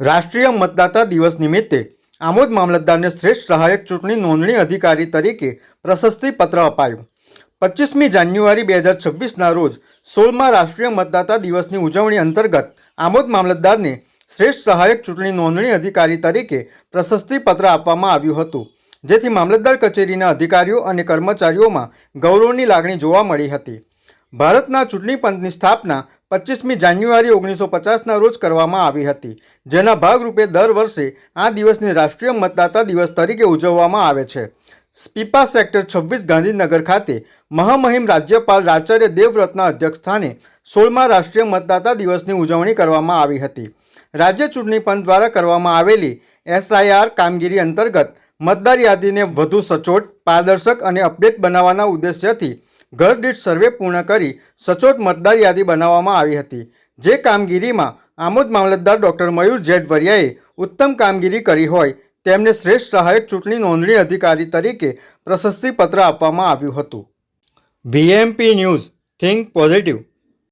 રાષ્ટ્રીય મતદાતા દિવસ નિમિત્તે આમોદ મામલતદારને શ્રેષ્ઠ સહાયક ચૂંટણી નોંધણી અધિકારી તરીકે પ્રશસ્તિ પત્ર અપાયું. પચીસમી જાન્યુઆરી બે હજાર છવ્વીસના રોજ સોળમાં રાષ્ટ્રીય મતદાતા દિવસની ઉજવણી અંતર્ગત આમોદ મામલતદારને શ્રેષ્ઠ સહાયક ચૂંટણી નોંધણી અધિકારી તરીકે પ્રશસ્તિ પત્ર આપવામાં આવ્યું હતું, જેથી મામલતદાર કચેરીના અધિકારીઓ અને કર્મચારીઓમાં ગૌરવની લાગણી જોવા મળી હતી. ભારતના ચૂંટણી પંચની સ્થાપના પચીસમી જાન્યુઆરી ઓગણીસો પચાસના રોજ કરવામાં આવી હતી, જેના ભાગરૂપે દર વર્ષે આ દિવસને રાષ્ટ્રીય મતદાતા દિવસ તરીકે ઉજવવામાં આવે છે. સ્પીપા સેક્ટર છવ્વીસ ગાંધીનગર ખાતે મહામહિમ રાજ્યપાલ આચાર્ય દેવવ્રતના અધ્યક્ષસ્થાને સોળમા રાષ્ટ્રીય મતદાતા દિવસની ઉજવણી કરવામાં આવી હતી. રાજ્ય ચૂંટણી પંચ દ્વારા કરવામાં આવેલી એસઆઈઆર કામગીરી અંતર્ગત મતદાર યાદીને વધુ સચોટ, પારદર્શક અને અપડેટ બનાવવાના ઉદ્દેશ્યથી ઘર દીઠ સર્વે પૂર્ણ કરી સચોટ મતદાર યાદી બનાવવામાં આવી હતી, જે કામગીરીમાં આમોદ મામલતદાર ડૉક્ટર મયુર જેઠ વરિયાએ ઉત્તમ કામગીરી કરી હોય તેમને શ્રેષ્ઠ સહાયક ચૂંટણી નોંધણી અધિકારી તરીકે પ્રશસ્તિપત્ર આપવામાં આવ્યું હતું. VMP news, think positive.